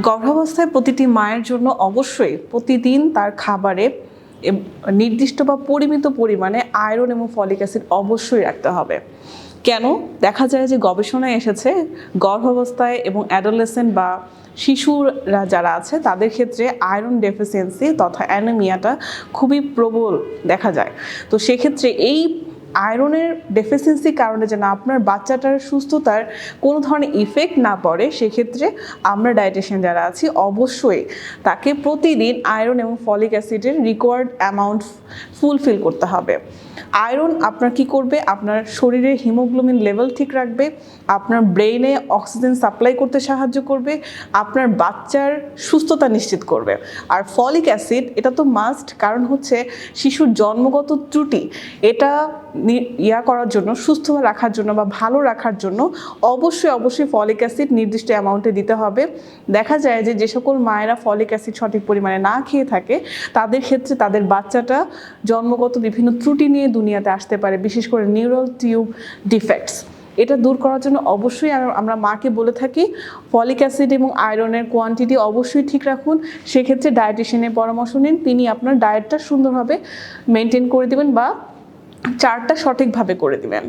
গর্ভাবস্থায় প্রতিটি মায়ের জন্য অবশ্যই প্রতিদিন তার খাবারে নির্দিষ্ট বা পরিমিত পরিমাণে আয়রন এবং ফলিক অ্যাসিড অবশ্যই রাখতে হবে। কেন? দেখা যায় যে গবেষণায় এসেছে গর্ভাবস্থায় এবং অ্যাডোলেসেন্ট বা শিশুরা যারা আছে, তাদের ক্ষেত্রে আয়রন ডেফিসিয়েন্সি তথা অ্যানোমিয়াটা খুবই প্রবল দেখা যায়। তো সেক্ষেত্রে এই আয়রনের ডেফিসিয়েন্সির কারণে যেন আপনার বাচ্চাটার সুস্থতার কোনো ধরনের ইফেক্ট না পড়ে, সেক্ষেত্রে আমরা ডায়েটিশিয়ান যারা আছি, অবশ্যই তাকে প্রতিদিন আয়রন এবং ফলিক অ্যাসিডের রিকোয়ার্ড অ্যামাউন্ট ফুলফিল করতে হবে। আয়রন আপনার কি করবে? আপনার শরীরে হিমোগ্লোবিন লেভেল ঠিক রাখবে, আপনার ব্রেইনে অক্সিজেন সাপ্লাই করতে সাহায্য করবে, আপনার বাচ্চার সুস্থতা নিশ্চিত করবে। আর ফলিক অ্যাসিড এটা তো মাস্ট কারণ হচ্ছে শিশুর জন্মগত ত্রুটি, এটা ইয়া করার জন্য সুস্থ রাখার জন্য বা ভালো রাখার জন্য অবশ্যই অবশ্যই ফলিক অ্যাসিড নির্দিষ্ট অ্যামাউন্টে দিতে হবে। দেখা যায় যে যে সকল মায়েরা ফলিক অ্যাসিড সঠিক পরিমাণে না খেয়ে থাকে, তাদের ক্ষেত্রে তাদের বাচ্চাটা জন্মগত বিভিন্ন ত্রুটি নিয়ে দুনিয়াতে আসতে পারে, বিশেষ করে নিউরাল টিউব ডিফেক্টস। এটা দূর করার জন্য অবশ্যই আম- আমরা মাকে বলে থাকি, ফলিক অ্যাসিড এবং আয়রনের কোয়ান্টিটি অবশ্যই ঠিক রাখুন। সেক্ষেত্রে ডায়েটিশিয়ানের পরামর্শ নিন, তিনি আপনার ডায়েটটা সুন্দরভাবে মেনটেন করে দেবেন বা চার্টটা সঠিকভাবে করে দিবেন।